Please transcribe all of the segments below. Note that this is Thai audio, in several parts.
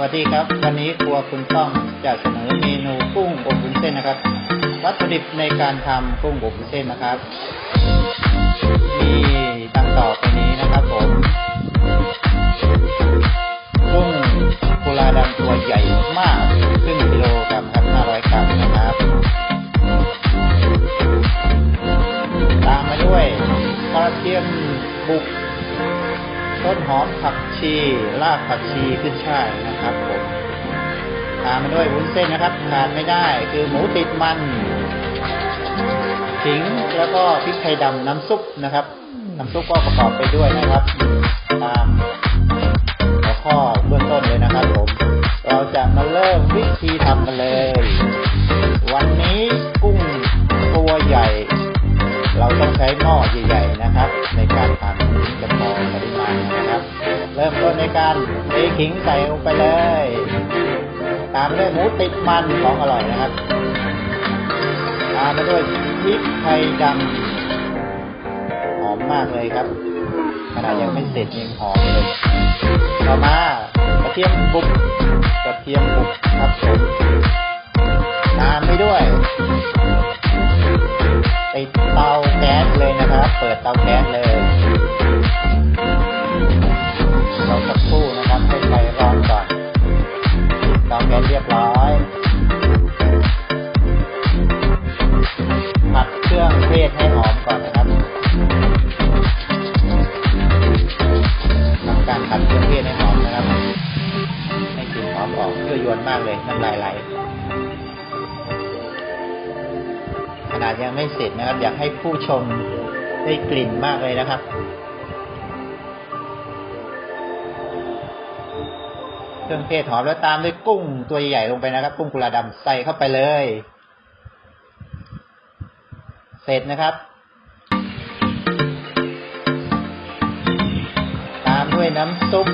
วัสดีครับ วันนี้ครัวคุณต้องจะเสนอเมนูกุ้งอบวุ้นเส้นนะครับ วัตถุดิบในการทำกุ้งอบวุ้นเส้นนะครับมีดังต่อไปนี้นะครับผมกุ้งกุลาดำตัวใหญ่มากครึ่งกิโลกรัมครับ500กรัมนะครับ ตามมาด้วยกระเทียมบุก ต้นหอมผักชีรากผักชีขึ้นช่ายนะครับผมตามมาด้วยวุ้นเส้นนะครับ ขาดไม่ได้คือหมูติดมันขิงแล้วก็พริกไทยดำน้ำซุปนะครับ น้ำซุปก็ประกอบไปด้วยนะครับ ตามหัวข้อเบื้องต้นเลยนะครับผม เราจะมาเริ่มวิธีทำกันเลย วันนี้ ขิงใส่ลงไปเลย ตามด้วยหมูติดมันของอร่อยนะครับ ตามมาด้วยพริกไทยดำหอมมากเลยครับขนาดยังไม่เสร็จยังหอมเลย ต่อมากระเทียมบุกกระเทียมบุกครับผมตามไปด้วยติดเตาแก๊สเลยนะครับ เปิดเตาแก๊สเลย มากเลยน้ำลายไหลขนาดยังไม่เสร็จนะครับ อยากให้ผู้ชมได้กลิ่นมากเลยนะครับเครื่องเทศหอมแล้วตามด้วยกุ้งตัวใหญ่ลงไปนะครับ กุ้งกุลาดำใส่เข้าไปเลย เสร็จนะครับ ตามด้วยน้ำซุป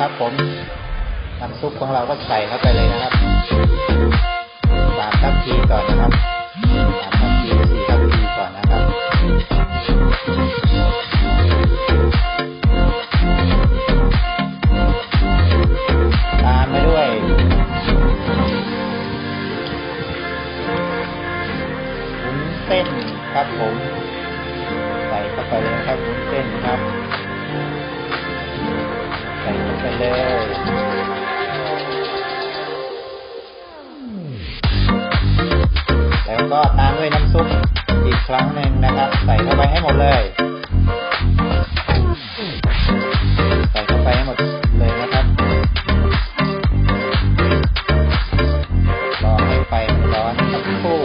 ครับผม น้ำซุปของเราก็ใส่เข้าไปเลยนะครับสามทัพพีก่อนนะครับสามทัพพีสี่ทัพพีก่อนนะครับตามมาด้วยวุ้นเส้นครับผมใส่เข้าไปเลยครับวุ้นเส้นครับใส่เข้าไปเลย ครั้งหนึ่งนะครับ ใส่เข้าไปให้หมดเลย ใส่เข้าไปให้หมดเลยนะครับรอให้ไฟมันร้อนสักครู่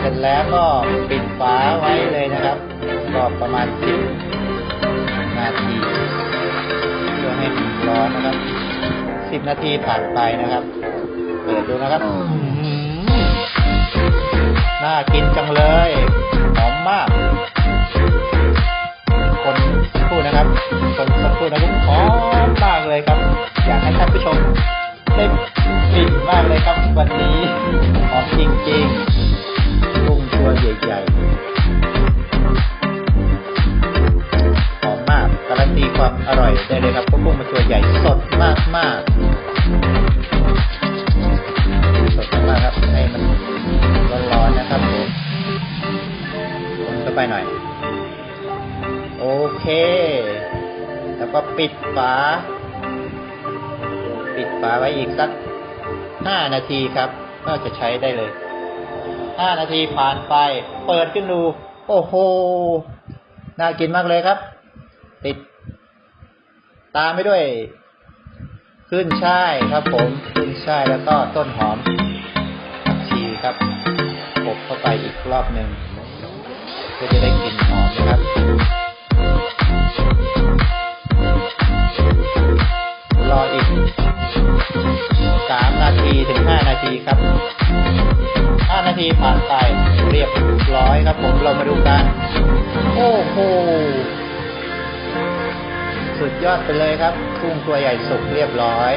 เสร็จแล้วก็ปิดฝาไว้เลยนะครับ ก็ประมาณ10นาทีเพื่อให้มันร้อนนะครับ10นาทีผ่านไปนะครับ เปิดดูนะครับ น่ากินจังเลย หอมมาก คนสักครู่นะครับ คนสักครู่นะครับหอมมากเลยครับ อยากให้ท่านผู้ชมได้กลิ่นมากเลยครับ วันนี้หอมจริงๆกุ้งตัวใหญ่ๆหอมมากการันตีความอร่อยได้เลยครับเพราะกุ้งมันตัวใหญ่สดมากมากๆ เคแล้วก็ปิดฝา ปิดฝาไว้อีกสักห้านาทีครับ ก็จะใช้ได้เลยห้านาทีผ่านไป เปิดขึ้นดู โอ้โห น่ากินมากเลยครับ ติด ตามไปด้วย ขึ้นช่ายครับผม ขึ้นช่ายแล้วก็ต้นหอมผักชีครับอบเข้าไปอีกรอบหนึ่งเพื่อจะได้กลิ่นหอมนะครับ 5 นาทีครับ 5 นาทีผ่านไปเรียบร้อยครับผมเรามาดูกัน โอ้โห สุดยอดไปเลยครับกุ้งตัวใหญ่สุกเรียบร้อย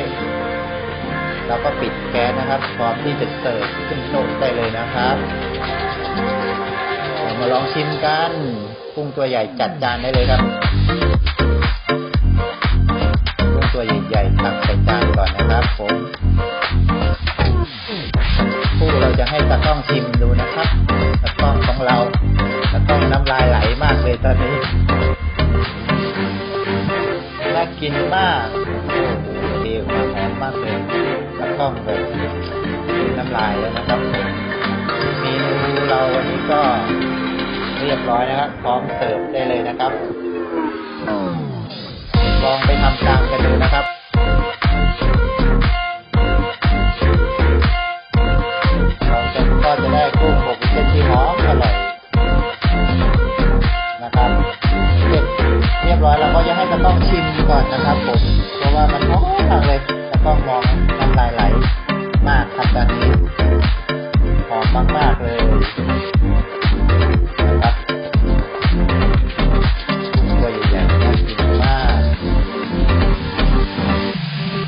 เราก็ปิดแก๊สนะครับ พร้อมที่จะเสิร์ฟขึ้นโต๊ะได้เลยนะครับมาลองชิมกันกุ้งตัวใหญ่จัดจานได้เลยครับ กินมากโอ้โหเดียวหอมมากเลยแล้วก็แบบน้ำลายแล้วนะครับเมนูเราวันนี้ก็เรียบร้อยนะครับ พร้อมเสิร์ฟได้เลยนะครับลองไปทำตามกันดูนะครับ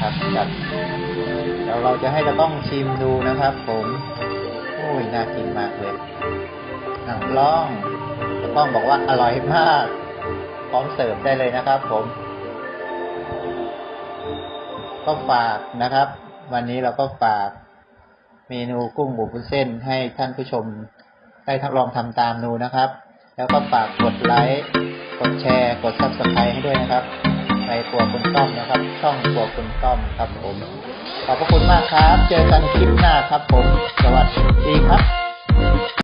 ครับครับเดี๋ยวเราจะให้ตะต้องชิมดูนะครับ ผมโอ้ยน่ากินมากเลยอะลองตะต้องบอกว่าอร่อยมากพร้อมเสิร์ฟได้เลยนะครับ ผม ก็ฝากนะครับ วันนี้เราก็ฝากเมนูกุ้งหมูบุนเส้นให้ท่านผู้ชมได้ทดลองทำตามดูนะครับ แล้วก็ฝากกดไลค์ กดแชร์ กด subscribe ให้ด้วยนะครับ ในตัวคุณต้อมนะครับ ช่องตัวคุณต้อมครับผม ขอบพระคุณมากครับ เจอกันคลิปหน้าครับผม สวัสดีครับ